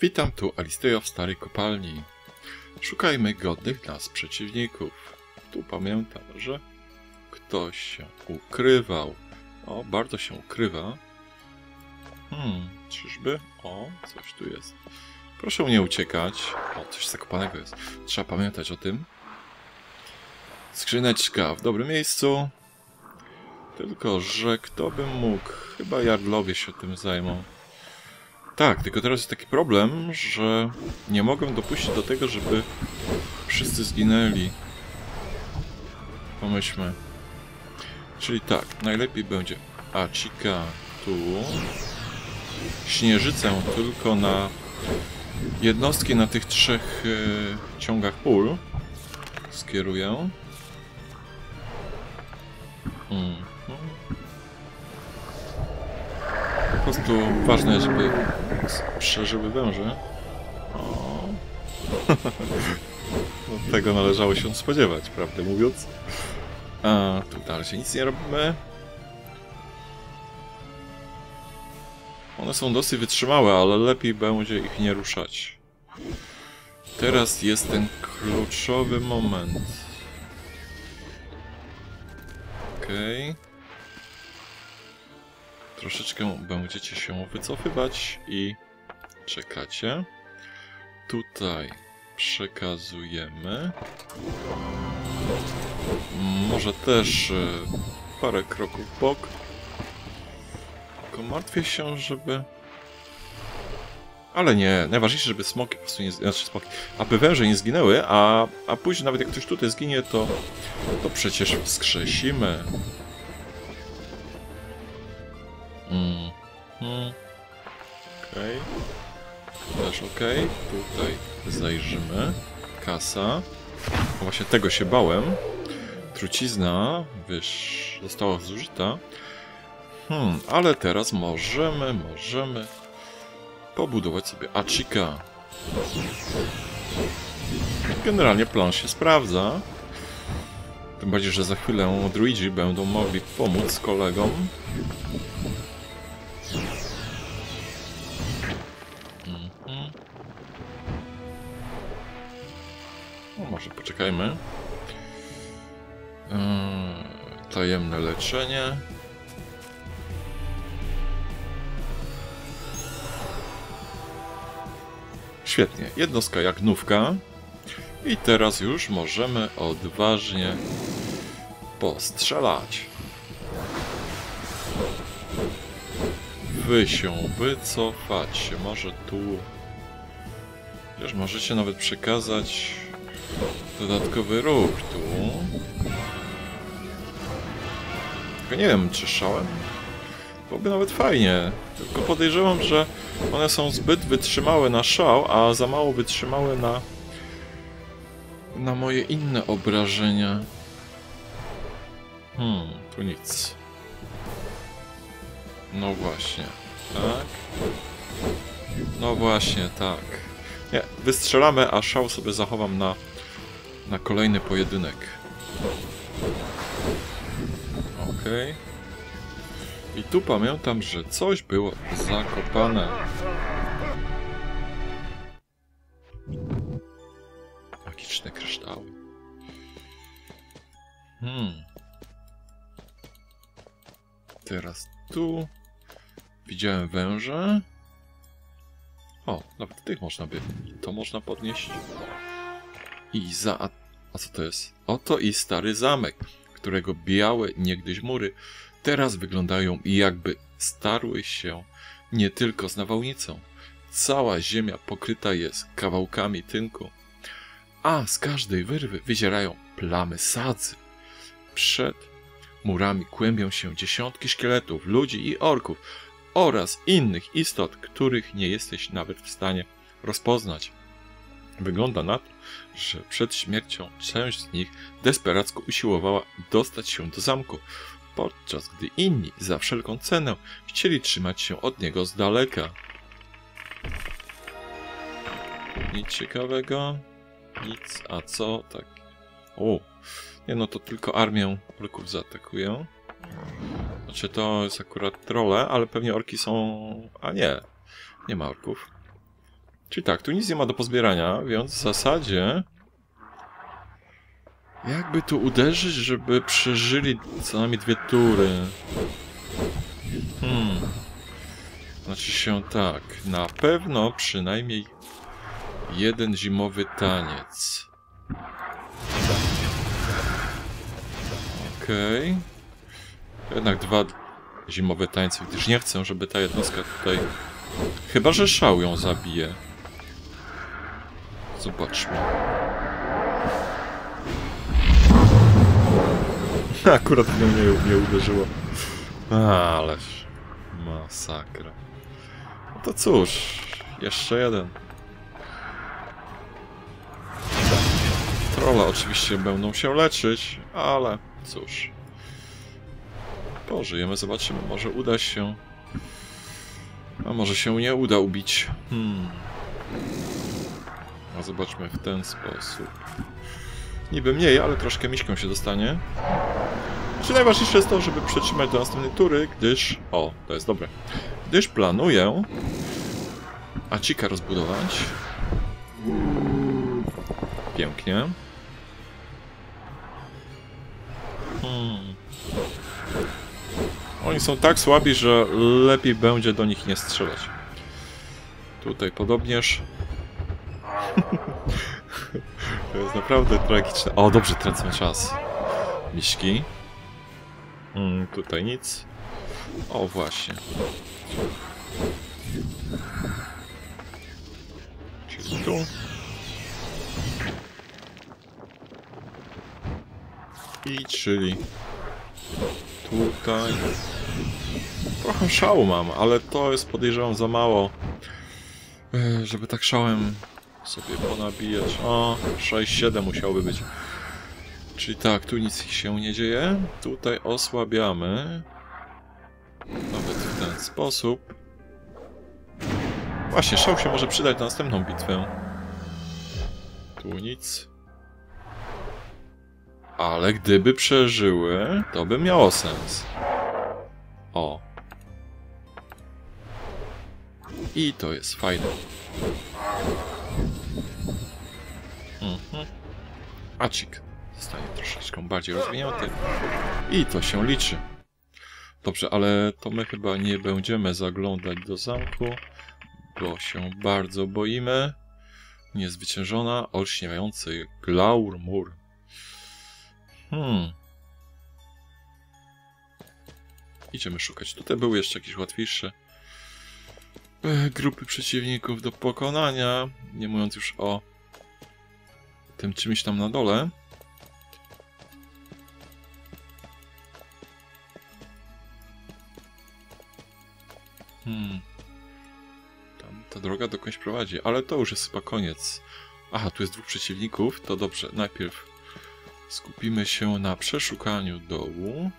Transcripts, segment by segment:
Witam tu Alistejo w starej kopalni. Szukajmy godnych nas przeciwników. Tu pamiętam, że ktoś się ukrywał. O, bardzo się ukrywa. Hmm, czyżby? O, coś tu jest. Proszę nie uciekać. O, coś zakopanego jest. Trzeba pamiętać o tym. Skrzyneczka w dobrym miejscu. Tylko, że kto by mógł? Chyba Jardlowie się tym zajmą. Tak, tylko teraz jest taki problem, że nie mogę dopuścić do tego, żeby wszyscy zginęli. Pomyślmy. Czyli tak, najlepiej będzie Achika tu. Śnieżycę tylko na jednostki na tych trzech e, ciągach pól skieruję. Prostu ważne, żeby przeżyły węże. O. No, tego należało się spodziewać, prawdę mówiąc. A tu dalej się nic nie robimy. One są dosyć wytrzymałe, ale lepiej będzie ich nie ruszać. Teraz jest ten kluczowy moment. Okej. Okay. Troszeczkę będziecie się wycofywać i czekacie. Tutaj przekazujemy. Może też e, parę kroków w bok. Tylko martwię się, żeby... Ale nie, najważniejsze, żeby smoki po prostu nie... Znaczy smoki, aby węże nie zginęły, a, a później nawet jak ktoś tutaj zginie, to, to przecież wskrzesimy. Zajrzymy. Kasa. O, właśnie tego się bałem. Trucizna, wiesz, została zużyta. Hmm, ale teraz możemy, możemy pobudować sobie Achika. Generalnie plan się sprawdza. Tym bardziej, że za chwilę druidzi będą mogli pomóc kolegom poczekajmy. Yy, tajemne leczenie. Świetnie, jednostka jak nówka. I teraz już możemy odważnie postrzelać. Wy się wycofać. Może tu... Wiesz, możecie nawet przekazać Dodatkowy ruch tu. Tylko nie wiem, czy szałem? Byłoby nawet fajnie. Tylko podejrzewam, że one są zbyt wytrzymałe na szał, a za mało wytrzymałe na na moje inne obrażenia. Hmm, tu nic. No właśnie, tak. No właśnie, tak. Nie, wystrzelamy, a szał sobie zachowam na na kolejny pojedynek. Okej. Okay. I tu pamiętam, że coś było zakopane. Magiczne kryształy. Hmm. Teraz tu widziałem węże. O, nawet tych można by. To można podnieść. I za... A co to jest? Oto i stary zamek, którego białe niegdyś mury teraz wyglądają jakby starły się nie tylko z nawałnicą. Cała ziemia pokryta jest kawałkami tynku, a z każdej wyrwy wyzierają plamy sadzy. Przed murami kłębią się dziesiątki szkieletów, ludzi i orków oraz innych istot, których nie jesteś nawet w stanie rozpoznać. Wygląda na to, że przed śmiercią część z nich desperacko usiłowała dostać się do zamku, podczas gdy inni za wszelką cenę chcieli trzymać się od niego z daleka. Nic ciekawego. Nic. A co? Tak. O. Nie no, to tylko armię orków zaatakują. Znaczy to jest akurat trolle, ale pewnie orki są... A nie. Nie ma orków. Czyli tak, tu nic nie ma do pozbierania, więc w zasadzie... Jakby tu uderzyć, żeby przeżyli co najmniej dwie tury. Hmm. Znaczy się tak, na pewno przynajmniej jeden zimowy taniec. Okej. Okay. Jednak dwa zimowe tańce, gdyż nie chcę, żeby ta jednostka tutaj... Chyba, że szał ją zabije. Zobaczmy. Akurat mnie nie, nie uderzyło. Ależ... Masakra. No to cóż, jeszcze jeden. Trolle oczywiście będą się leczyć, ale cóż. Pożyjemy, zobaczymy, może uda się. A może się nie uda ubić. Hmm. A zobaczmy w ten sposób. Niby mniej, ale troszkę miśką się dostanie. Czy najważniejsze jest to, żeby przetrzymać do następnej tury, gdyż... O, to jest dobre. Gdyż planuję... Acika rozbudować. Pięknie. Hmm. Oni są tak słabi, że lepiej będzie do nich nie strzelać. Tutaj podobnież. to jest naprawdę tragiczne. O, dobrze, tracę czas. Miśki. Mm, tutaj nic. O, właśnie. Czyli tu. I czyli tutaj. Trochę szału mam, ale to jest podejrzewam za mało, e, żeby tak szałem sobie ponabijać. O, 6-7 musiałby być. Czyli tak, tu nic się nie dzieje. Tutaj osłabiamy. Nawet w ten sposób. Właśnie, szał się może przydać na następną bitwę. Tu nic. Ale gdyby przeżyły, to by miało sens. O. I to jest fajne. Mhm. Acik zostanie troszeczkę bardziej rozwinięty. I to się liczy. Dobrze, ale to my chyba nie będziemy zaglądać do zamku, bo się bardzo boimy. Niezwyciężona, olśniewający glaurmur. Hmm. Idziemy szukać. Tutaj były jeszcze jakieś łatwiejsze e, grupy przeciwników do pokonania. Nie mówiąc już o tym czymś tam na dole. Hmm. Tam ta droga dokądś prowadzi, ale to już jest chyba koniec. Aha, tu jest dwóch przeciwników, to dobrze. Najpierw skupimy się na przeszukaniu dołu.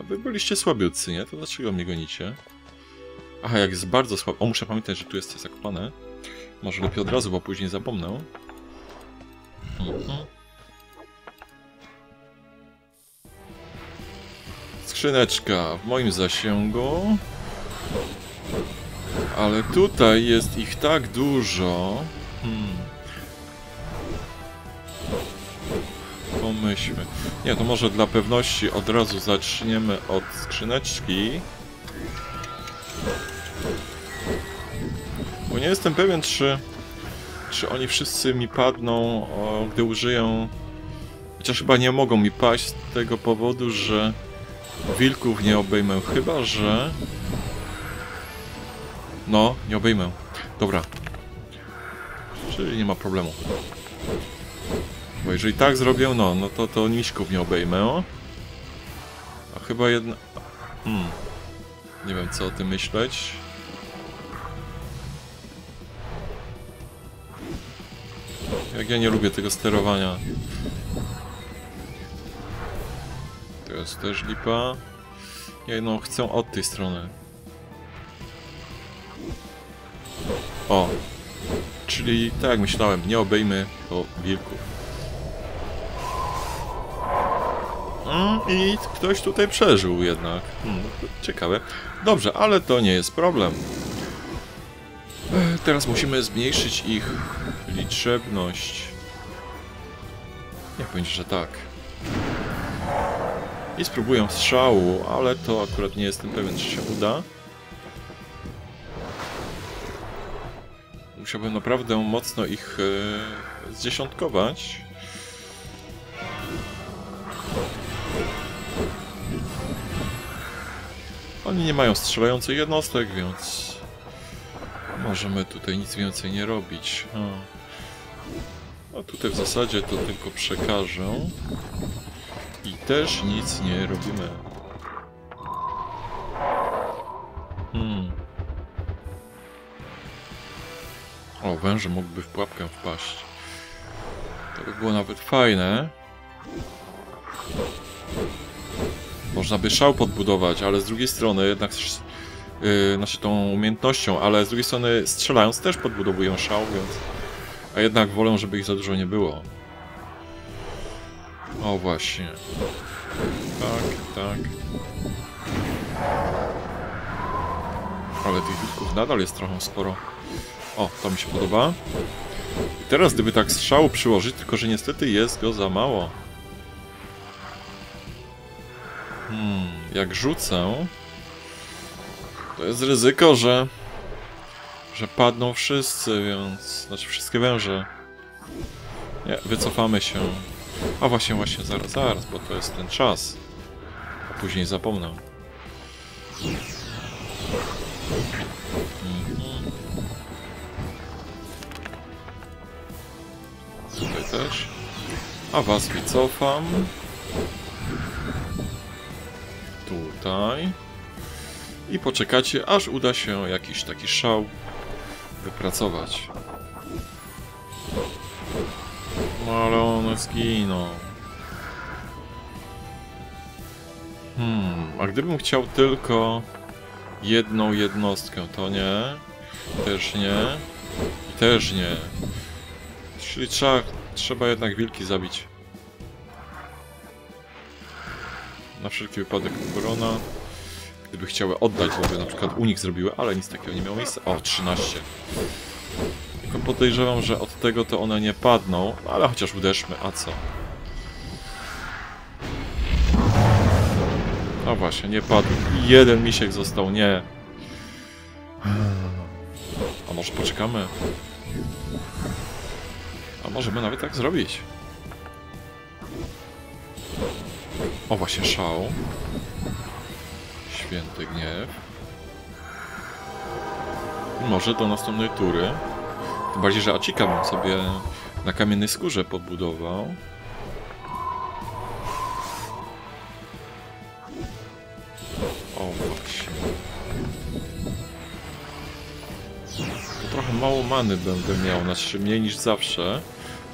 A wy byliście słabiutcy, nie? To dlaczego mnie gonicie? Aha, jak jest bardzo słaby... O, muszę pamiętać, że tu jest zakopane. Może lepiej od razu, bo później zapomnę. Mhm. Skrzyneczka w moim zasięgu. Ale tutaj jest ich tak dużo. Hmm. Pomyślmy. Nie, to może dla pewności od razu zaczniemy od skrzyneczki. Bo nie jestem pewien, czy, czy oni wszyscy mi padną, o, gdy użyję... Chociaż chyba nie mogą mi paść z tego powodu, że wilków nie obejmę. Chyba, że... No, nie obejmę. Dobra. Czyli nie ma problemu. Bo jeżeli tak zrobię, no, no to to niśków nie obejmę. A chyba jedna... Hmm. Nie wiem, co o tym myśleć. Jak ja nie lubię tego sterowania. To jest też lipa. Ja no, chcę od tej strony. O. Czyli tak jak myślałem, nie obejmy to wilków. Mm, I ktoś tutaj przeżył jednak. Hmm, ciekawe. Dobrze, ale to nie jest problem. Teraz musimy zmniejszyć ich liczebność. Niech będzie, że tak. I spróbuję strzału, ale to akurat nie jestem pewien, czy się uda. Musiałbym naprawdę mocno ich e, zdziesiątkować. Oni nie mają strzelających jednostek, więc możemy tutaj nic więcej nie robić. A, A tutaj w zasadzie to tylko przekażę. I też nic nie robimy. Węże mógłby w pułapkę wpaść. To by było nawet fajne. Można by szał podbudować, ale z drugiej strony jednak yy, znaczy tą umiejętnością, ale z drugiej strony strzelając też podbudowują szał, więc a jednak wolę, żeby ich za dużo nie było. O właśnie. Tak, tak. Ale tych wilków nadal jest trochę sporo. O, to mi się podoba. I teraz gdyby tak strzału przyłożyć, tylko że niestety jest go za mało. Hmm, jak rzucę, to jest ryzyko, że że padną wszyscy, więc... Znaczy wszystkie węże. Nie, wycofamy się. A właśnie, właśnie, zaraz, zaraz, bo to jest ten czas. A później zapomnę. A was wycofam. Tutaj. I poczekacie, aż uda się jakiś taki szał wypracować. No ale one zginą. Hmm, a gdybym chciał tylko jedną jednostkę, to nie. Też nie. I też nie. Czyli trzeba, trzeba jednak wilki zabić. Na wszelki wypadek korona. Gdyby chciały oddać, to by na przykład u nich zrobiły, ale nic takiego nie miało miejsca. O, 13. Tylko podejrzewam, że od tego to one nie padną, no ale chociaż uderzmy, a co? No właśnie, nie padł. Jeden misiek został, nie. A może poczekamy? A możemy nawet tak zrobić. O, właśnie szał. Święty gniew. Może do następnej tury. Tym bardziej, że Achika bym sobie na kamiennej skórze podbudował. Many będę miał, znaczy mniej niż zawsze,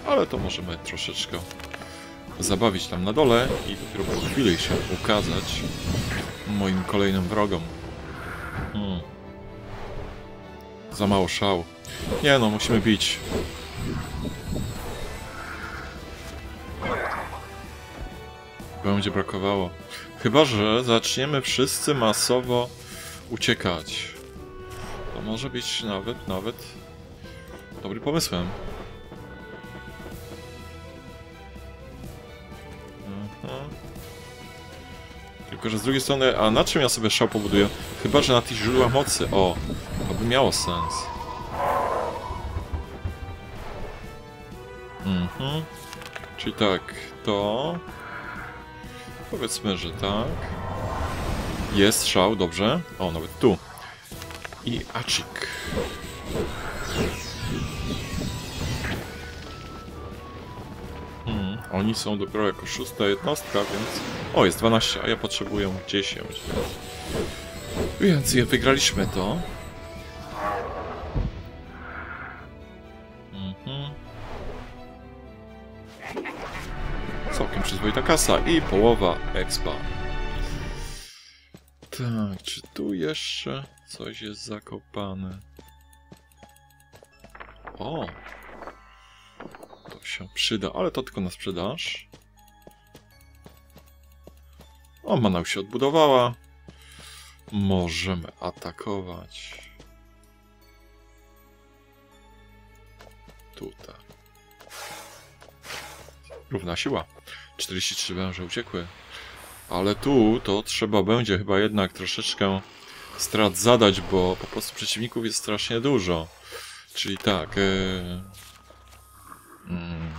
ale to możemy troszeczkę zabawić tam na dole i dopiero po chwili się ukazać moim kolejnym wrogom. Hmm. Za mało szału. Nie no, musimy bić. Będzie brakowało. Chyba, że zaczniemy wszyscy masowo uciekać. To może być nawet, nawet dobrym pomysłem. Mhm. Tylko, że z drugiej strony, a na czym ja sobie szał pobuduję? Chyba, że na tych źródłach mocy. O, to by miało sens. Mhm. Czyli tak, to... Powiedzmy, że tak. Jest szał, dobrze. O, nawet tu. I acik. Oni są dopiero jako szósta jednostka, więc... O, jest 12, a ja potrzebuję 10. Więc je wygraliśmy to. Mhm. Całkiem przyzwoita kasa i połowa expa. Tak, czy tu jeszcze coś jest zakopane? O! Się przyda, ale to tylko na sprzedaż. O, mana już się odbudowała. Możemy atakować. Tutaj. Równa siła. 43 węże uciekły. Ale tu to trzeba będzie chyba jednak troszeczkę strat zadać, bo po prostu przeciwników jest strasznie dużo. Czyli tak. Yy... Mm,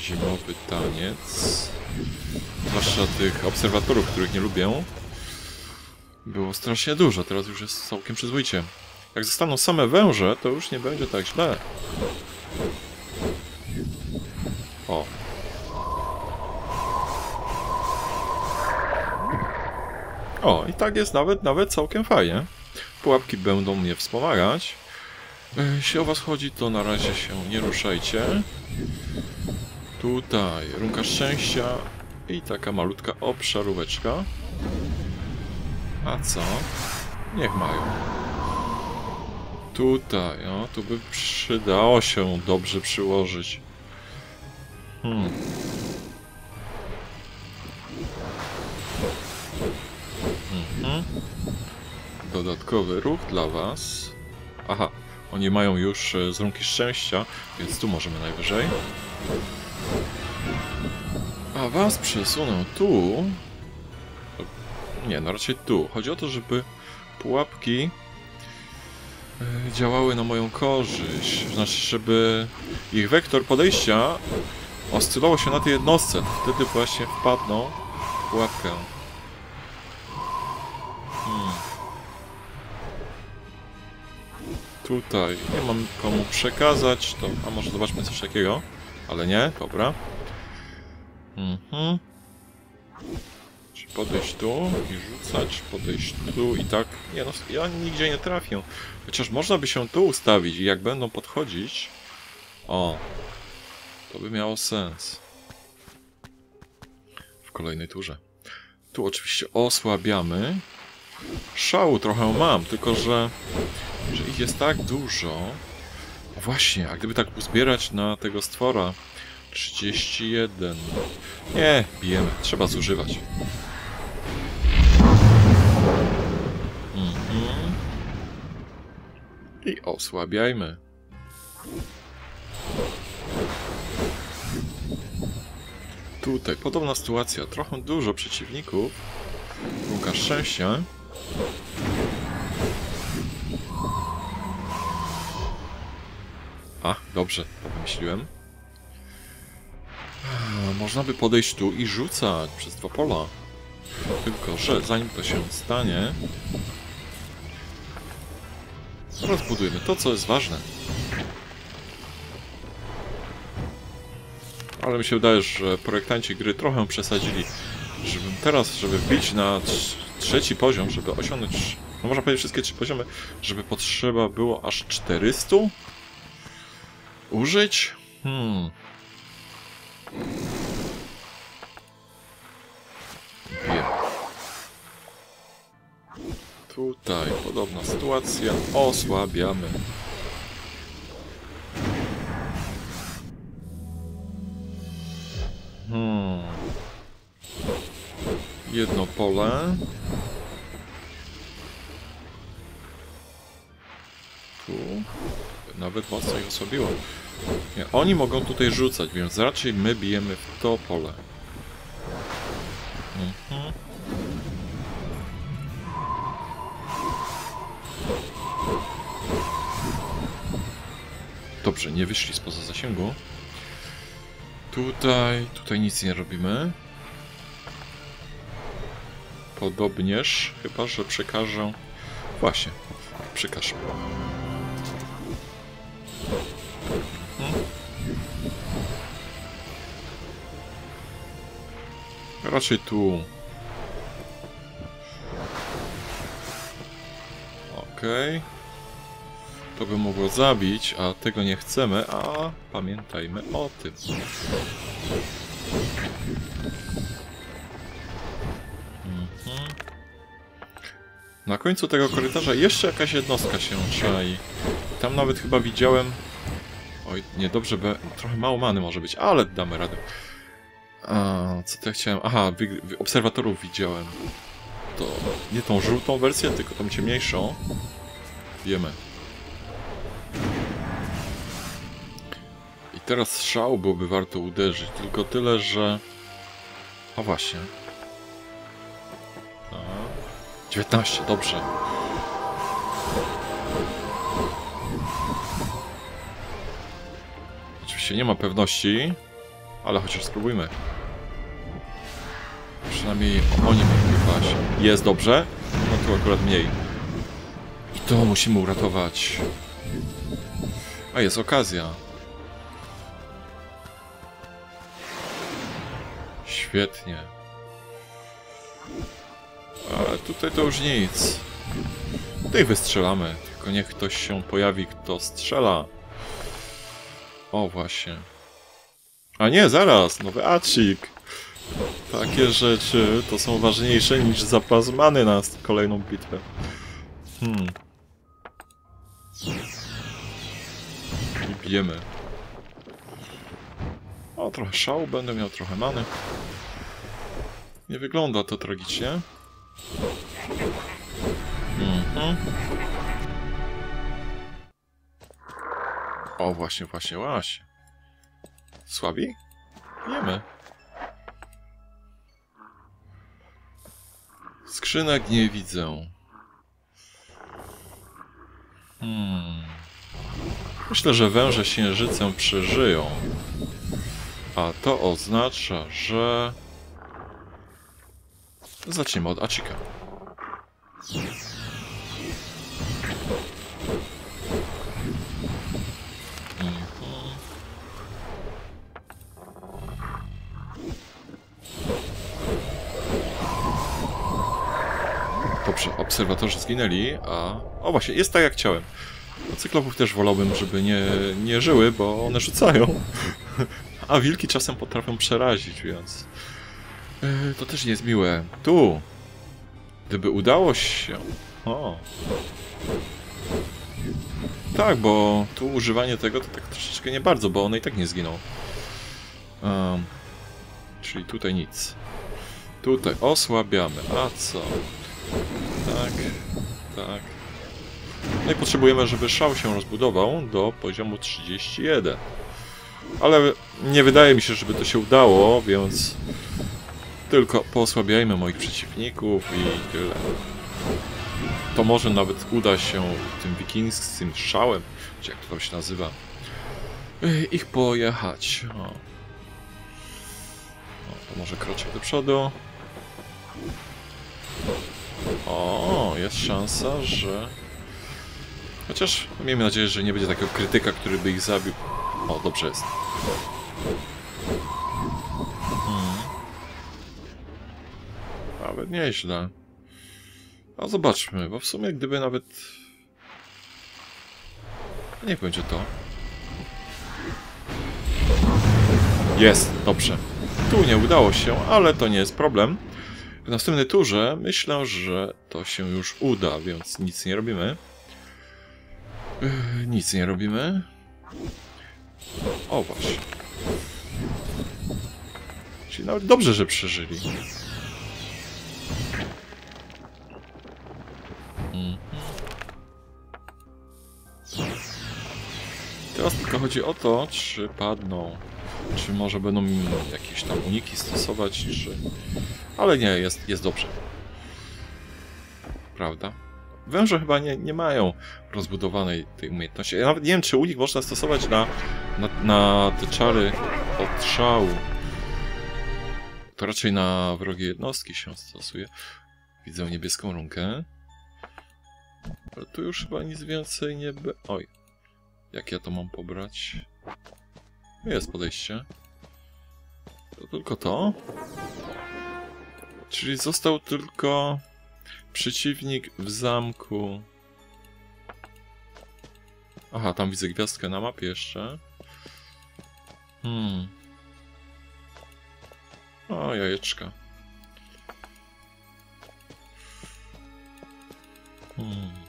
zimowy taniec. Zwłaszcza tych obserwatorów, których nie lubię. Było strasznie dużo, teraz już jest całkiem przyzwoicie. Jak zostaną same węże, to już nie będzie tak źle. O. O, i tak jest nawet, nawet całkiem fajnie. Pułapki będą mnie wspomagać. Jeśli o was chodzi, to na razie się nie ruszajcie. Tutaj runka szczęścia i taka malutka obszaróweczka. A co? Niech mają. Tutaj, o, tu by przydało się dobrze przyłożyć. Hmm. Mhm. Dodatkowy ruch dla was. Aha, oni mają już e, z szczęścia, więc tu możemy najwyżej. A was przesunę tu. Nie, no raczej tu. Chodzi o to, żeby pułapki e, działały na moją korzyść. Znaczy, żeby ich wektor podejścia oscylował się na tej jednostce. Wtedy właśnie wpadną w pułapkę. Tutaj nie mam komu przekazać, to a może zobaczmy coś takiego, ale nie, dobra. Mhm. Podejść tu i rzucać, podejść tu i tak. Nie no, ja nigdzie nie trafię. Chociaż można by się tu ustawić i jak będą podchodzić... O, to by miało sens. W kolejnej turze. Tu oczywiście osłabiamy. Szału trochę mam, tylko że, że ich jest tak dużo. Właśnie, a gdyby tak uzbierać na tego stwora 31. Nie, bijemy. Trzeba zużywać. Mhm. I osłabiajmy. Tutaj podobna sytuacja. Trochę dużo przeciwników. Punka szczęścia. A, dobrze, to wymyśliłem. Można by podejść tu i rzucać przez dwa pola. Tylko, że zanim to się stanie... Rozbudujmy to, co jest ważne. Ale mi się wydaje, że projektanci gry trochę przesadzili. Żebym teraz, żeby wbić na trzeci poziom, żeby osiągnąć, no można powiedzieć wszystkie trzy poziomy, żeby potrzeba było aż 400 użyć? Hmm. Wiem. Tutaj podobna sytuacja. Osłabiamy. Hmm. Jedno pole. Tu. Nawet mocno ich osłabiło. Nie, oni mogą tutaj rzucać, więc raczej my bijemy w to pole. Mhm. Dobrze, nie wyszli spoza zasięgu. Tutaj, tutaj nic nie robimy. Podobnież, chyba że przekażę... Właśnie, przekażę. Raczej tu. Okej. Okay. To by mogło zabić, a tego nie chcemy, a pamiętajmy o tym. Na końcu tego korytarza jeszcze jakaś jednostka się czai. Tam nawet chyba widziałem... Oj, niedobrze, be... trochę mało many może być, ale damy radę. A, co to ja chciałem? Aha, wy, obserwatorów widziałem. To nie tą żółtą wersję, tylko tą ciemniejszą. Wiemy. I teraz strzał byłoby warto uderzyć, tylko tyle, że... A właśnie. 19, dobrze. Oczywiście nie ma pewności, ale chociaż spróbujmy. Przynajmniej oni mogą wypaść. Jest dobrze. No tu akurat mniej. I to musimy uratować. A jest okazja. Świetnie. Ale tutaj to już nic. Tutaj wystrzelamy. Tylko niech ktoś się pojawi, kto strzela. O, właśnie. A nie, zaraz, nowy acik. Takie rzeczy to są ważniejsze niż zapas many na kolejną bitwę. Hmm. I bijemy. O, trochę szału, będę miał trochę many. Nie wygląda to tragicznie. Mhm. O, właśnie, właśnie, właśnie. Słabi? Wiemy. Skrzynek nie widzę. Hmm. Myślę, że węże księżycem przeżyją. A to oznacza, że... Zacznijmy od Achika. Dobrze, obserwatorzy zginęli, a... O właśnie, jest tak jak chciałem. No, cyklopów też wolałbym, żeby nie, nie żyły, bo one rzucają. A wilki czasem potrafią przerazić, więc... Yy, to też nie jest miłe. Tu! Gdyby udało się... O! Tak, bo tu używanie tego to tak troszeczkę nie bardzo, bo one i tak nie zginą. Um, czyli tutaj nic. Tutaj osłabiamy. A co? Tak, tak. No i potrzebujemy, żeby szał się rozbudował do poziomu 31. Ale nie wydaje mi się, żeby to się udało, więc tylko posłabiajmy moich przeciwników i tyle. To może nawet uda się tym wikingskim szałem, czy jak to się nazywa, ich pojechać. O. O, to może kroczek do przodu. O, jest szansa, że... Chociaż miejmy nadzieję, że nie będzie takiego krytyka, który by ich zabił. O, dobrze jest. Nawet nieźle. A zobaczmy, bo w sumie gdyby nawet... Niech będzie to. Jest, dobrze. Tu nie udało się, ale to nie jest problem. W następnej turze myślę, że to się już uda, więc nic nie robimy. Yy, nic nie robimy. O właśnie. Czyli nawet dobrze, że przeżyli. Teraz tylko chodzi o to, czy padną, czy może będą jakieś tam uniki stosować, czy... Ale nie, jest, jest dobrze. Prawda? Węże chyba nie, nie mają rozbudowanej tej umiejętności. Ja nawet nie wiem, czy unik można stosować na, na, na te czary od. To raczej na wrogie jednostki się stosuje. Widzę niebieską runkę. Ale tu już chyba nic więcej nie be... Oj. Jak ja to mam pobrać? Jest podejście. To tylko to. Czyli został tylko przeciwnik w zamku. Aha, tam widzę gwiazdkę na mapie jeszcze. Hmm. O, jajeczka. Hmm.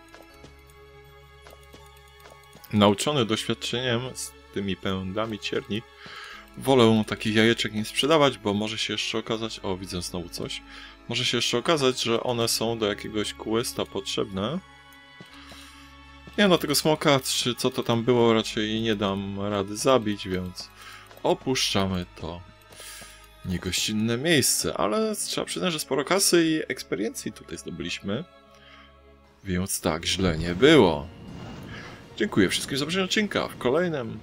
Nauczony doświadczeniem z tymi pędami cierni, wolę takich jajeczek nie sprzedawać, bo może się jeszcze okazać... O, widzę znowu coś. Może się jeszcze okazać, że one są do jakiegoś questa potrzebne. Nie no, tego smoka, czy co to tam było, raczej nie dam rady zabić, więc opuszczamy to niegościnne miejsce, ale trzeba przyznać, że sporo kasy i eksperiencji tutaj zdobyliśmy. Więc tak źle nie było. Dziękuję wszystkim za obejrzenie odcinka. W kolejnym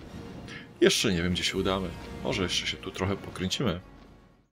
jeszcze nie wiem, gdzie się udamy. Może jeszcze się tu trochę pokręcimy.